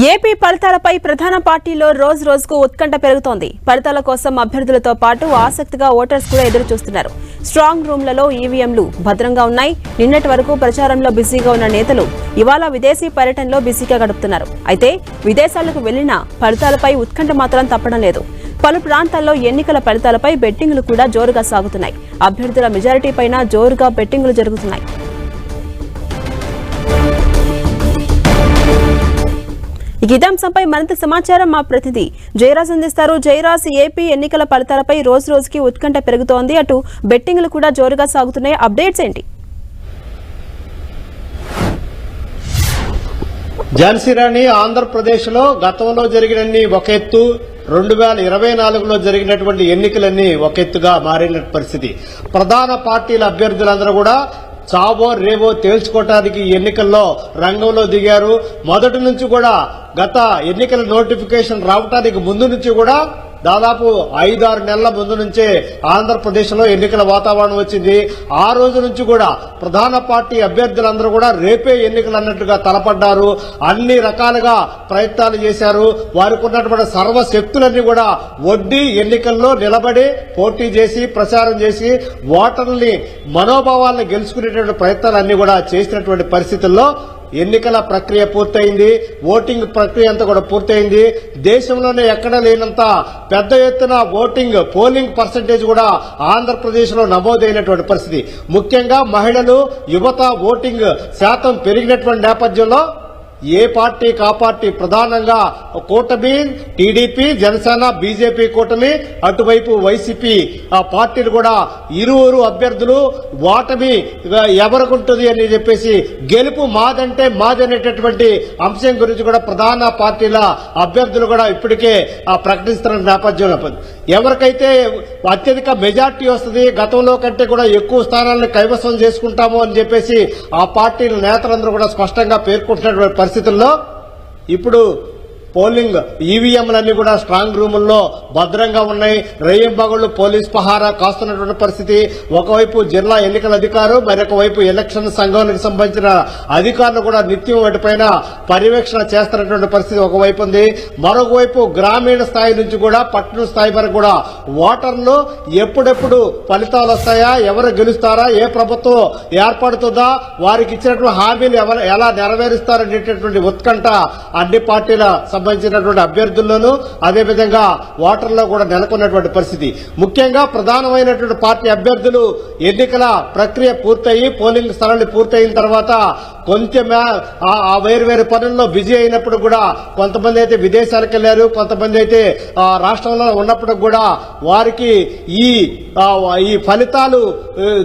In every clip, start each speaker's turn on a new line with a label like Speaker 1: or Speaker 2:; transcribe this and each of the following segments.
Speaker 1: AP ఫలితాలపై ప్రధాన పార్టీలో రోజు రోజుకు ఉత్కంఠ పెరుగుతోంది. ఫలితాల కోసం అభ్యర్థులతో పాటు ఆసక్తిగా ఓటర్స్ కూడా ఎదురు చూస్తున్నారు స్ట్రాంగ్ రూమ్లలో ఈవీఎంలు భద్రంగా ఉన్నాయి. నిన్నటి వరకు ప్రచారంలో బిజీగా ఉన్న నేతలు ఇవాళ విదేశీ పర్యటనలో బిజీగా గడుపుతున్నారు. అయితే విదేశాలకు వెళ్ళినా ఫలితాలపై ఉత్కంఠ మాత్రం తప్పడం లేదు. పలు ప్రాంతాల్లో ఎన్నికల ఫలితాలపై బెట్టింగులు కూడా జోరుగా సాగుతున్నాయి. అభ్యర్థుల మెజారిటీ పైన జోరుగా బెట్టింగులు జరుగుతున్నాయి. ఈ గీతాంశంపై మరింత సమాచారం మా ప్రతినిధి జయరాజ్ అందిస్తారు. జయరాజ్ ఏపీ ఎన్నికల ఫలితాలపై రోజు రోజుకి ఉత్కంఠ పెరుగుతోంది. అటు బెట్టింగ్లు కూడా జోరుగా సాగుతున్నాయి. అప్డేట్స్ ఏంటి?
Speaker 2: ఝాన్సీ రాణి ఆంధ్రప్రదేశ్లో గతంలో జరిగినన్ని ఒక ఎత్తు రెండు వేల ఇరవై నాలుగులో జరిగినటువంటి ఎన్నికలన్నీ ఒక ఎత్తుగా మారిన పరిస్థితి. ప్రధాన పార్టీల అభ్యర్థులందరూ కూడా చావో రేవో తేల్చుకోవటానికి ఎన్నికల్లో రంగంలో దిగారు. మొదటి నుంచి కూడా గత ఎన్నికల నోటిఫికేషన్ రావటానికి ముందు నుంచి కూడా దాదాపు ఐదారు నెలల ముందు నుంచే ఆంధ్రప్రదేశ్లో ఎన్నికల వాతావరణం వచ్చింది. ఆ రోజు నుంచి కూడా ప్రధాన పార్టీ అభ్యర్థులందరూ కూడా రేపే ఎన్నికలు అన్నట్టుగా తలపడ్డారు. అన్ని రకాలుగా ప్రయత్నాలు చేశారు. వారికి ఉన్నటువంటి సర్వశక్తులన్నీ కూడా వడ్డీ ఎన్నికల్లో నిలబడి పోటీ చేసి ప్రచారం చేసి ఓటర్ని మనోభావాలను గెలుచుకునేటువంటి ప్రయత్నాలన్నీ కూడా చేసినటువంటి పరిస్థితుల్లో ఎన్నికల ప్రక్రియ పూర్తయింది ఓటింగ్ ప్రక్రియ అంతా కూడా పూర్తయింది. దేశంలోనే ఎక్కడ లేనంత పెద్ద ఎత్తున ఓటింగ్ పోలింగ్ పర్సంటేజ్ కూడా ఆంధ్రప్రదేశ్లో నమోదైనటువంటి పరిస్థితి. ముఖ్యంగా మహిళలు యువత ఓటింగ్ శాతం పెరిగినటువంటి నేపథ్యంలో ఏ పార్టీ కా పార్టీ ప్రధానంగా కూటమి టీడీపీ జనసేన బీజేపీ కూటమి అటువైపు వైసీపీ. ఆ పార్టీలు కూడా ఇరువురు అభ్యర్థులు ఓటమి ఎవరికుంటుంది అని చెప్పేసి గెలుపు మాదంటే మాది అనేటటువంటి అంశం గురించి కూడా ప్రధాన పార్టీల అభ్యర్థులు కూడా ఇప్పటికే ఆ ప్రకటిస్తున్న నేపథ్యంలో ఎవరికైతే అత్యధిక మెజార్టీ వస్తుంది గతంలో కంటే కూడా ఎక్కువ స్థానాలను కైవసం చేసుకుంటాము అని చెప్పేసి ఆ పార్టీల నేతలందరూ కూడా స్పష్టంగా పేర్కొంటున్నటువంటి పరిస్థితుల్లో ఇప్పుడు పోలింగ్ ఈవీఎంలన్నీ కూడా స్ట్రాంగ్ రూముల్లో భద్రంగా ఉన్నాయి. రేయింబగళ్ళు పోలీస్ పహారా కాస్తున్నటువంటి పరిస్థితి. ఒకవైపు జిల్లా ఎన్నికల అధికారు మరొక వైపు ఎలక్షన్ సంఘానికి సంబంధించిన అధికారులు కూడా నిత్యం వాటిపైన పర్యవేక్షణ చేస్తున్నటువంటి పరిస్థితి ఒకవైపు ఉంది. మరొకవైపు గ్రామీణ స్థాయి నుంచి కూడా పట్టణ స్థాయి వరకు కూడా ఓటర్లు ఎప్పుడెప్పుడు ఫలితాలు వస్తాయా ఎవరు గెలుస్తారా ఏ ప్రభుత్వం ఏర్పడుతుందా వారికి ఇచ్చినటువంటి హామీలు ఎలా నెరవేరుస్తారనేటటువంటి ఉత్కంఠ అన్ని పార్టీల సంబంధించినటువంటి అభ్యర్థుల్లోనూ అదేవిధంగా ఓటర్లో కూడా నెలకొన్నటువంటి పరిస్థితి. ముఖ్యంగా ప్రధానమైనటువంటి పార్టీ అభ్యర్థులు ఎన్నికల ప్రక్రియ పూర్తయి పోలింగ్ స్థలాన్ని పూర్తయిన తర్వాత కొంచెం ఆ వేరు వేరు పనుల్లో బిజీ అయినప్పుడు కూడా కొంతమంది అయితే విదేశాలకు వెళ్ళారు కొంతమంది అయితే ఆ, రాష్ట్రంలో ఉన్నప్పుడు కూడా వారికి ఈ ఈ ఫలితాలు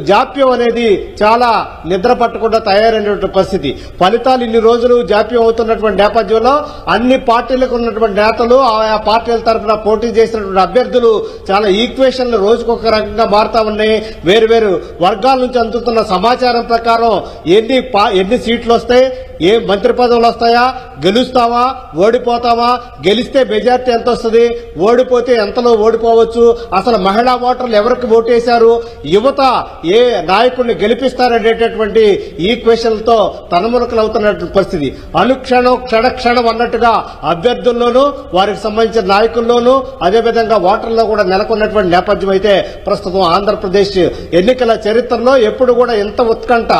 Speaker 2: జాప్యం అనేది చాలా నిద్ర పట్టకుండా తయారైనటువంటి పరిస్థితి. ఫలితాలు ఇన్ని రోజులు జాప్యం అవుతున్నటువంటి నేపథ్యంలో అన్ని పార్టీలకు ఉన్నటువంటి నేతలు ఆయా పార్టీల తరఫున పోటీ చేసినటువంటి అభ్యర్థులు చాలా ఈక్వేషన్లు రోజుకొక రకంగా మారుతా ఉన్నాయి. వేరు వేరు వర్గాల నుంచి అందుతున్న సమాచారం ప్రకారం ఎన్ని ఎన్ని సీట్లు వస్తాయి ఏ మంత్రి పదవులు వస్తాయా గెలుస్తావా ఓడిపోతావా గెలిస్తే మెజార్టీ ఎంత వస్తుంది ఓడిపోతే ఎంతలో ఓడిపోవచ్చు అసలు మహిళా ఓటర్లు ఎవరికి ఓటేశారు యువత ఏ నాయకుడిని గెలిపిస్తారనేటటువంటి ఈ క్వశ్చన్లతో తనమునకలవుతున్నటువంటి పరిస్థితి. అనుక్షణం క్షణక్షణం అన్నట్టుగా అభ్యర్థుల్లోనూ వారికి సంబంధించిన నాయకుల్లోనూ అదేవిధంగా ఓటర్లో కూడా నెలకొన్నటువంటి నేపథ్యం అయితే ప్రస్తుతం ఆంధ్రప్రదేశ్ ఎన్నికల చరిత్రలో ఎప్పుడు కూడా ఇంత ఉత్కంఠ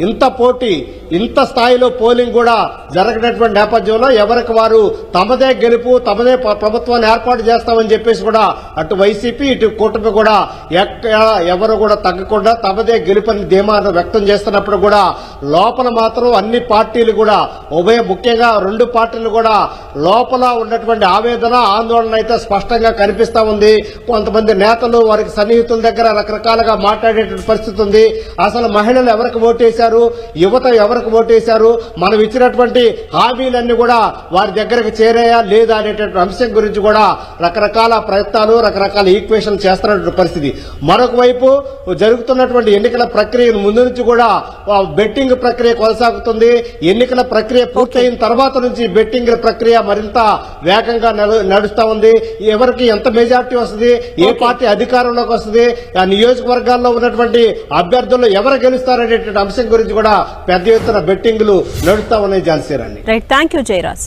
Speaker 2: ఇంత పోటీ ఇంత స్థాయిలో పోలింగ్ కూడా జరగనటువంటి నేపథ్యంలో ఎవరికి వారు తమదే గెలుపు తమదే ప్రభుత్వాన్ని ఏర్పాటు చేస్తామని చెప్పేసి కూడా అటు వైసీపీ ఇటు కూటమి కూడా ఎక్కడ ఎవరు కూడా తగ్గకుండా తమదే గెలుపని ధీమాను వ్యక్తం చేస్తున్నప్పుడు కూడా లోపల మాత్రం అన్ని పార్టీలు కూడా ఉభయ ముఖ్యంగా రెండు పార్టీలు కూడా లోపల ఉన్నటువంటి ఆవేదన ఆందోళన అయితే స్పష్టంగా కనిపిస్తా ఉంది. కొంతమంది నేతలు వారికి సన్నిహితుల దగ్గర రకరకాలుగా మాట్లాడేటువంటి పరిస్థితి ఉంది. అసలు మహిళలు ఎవరికి ఓటేశారు యువత ఎవరికి ఓటేశారు మనం ఇచ్చినటువంటి హామీలన్నీ కూడా వారి దగ్గరకు చేరాయా లేదా అనేటువంటి అంశం గురించి కూడా రకరకాల ప్రయత్నాలు రకరకాల ఈక్వేషన్ చేస్తున్నటువంటి పరిస్థితి. మరొక వైపు జరుగుతున్నటువంటి ఎన్నికల ప్రక్రియను ముందు నుంచి కూడా బెట్టింగ్ ప్రక్రియ కొనసాగుతుంది. ఎన్నికల ప్రక్రియ పూర్తయిన తర్వాత నుంచి బెట్టింగ్ ప్రక్రియ మరింత వేగంగా నడు- నడుస్తా ఉంది. ఎవరికి ఎంత మెజార్టీ వస్తుంది? ఏ పార్టీ అధికారంలోకి వస్తుంది? ఆ నియోజకవర్గాల్లో ఉన్నటువంటి అభ్యర్థులు ఎవరు గెలుస్తారనేటువంటి అంశం గురించి కూడా పెద్ద ఎత్తున బెట్టింగ్లు నడుస్తా ఉన్నాయి Jhansi Rani
Speaker 1: right thank you Jayaraj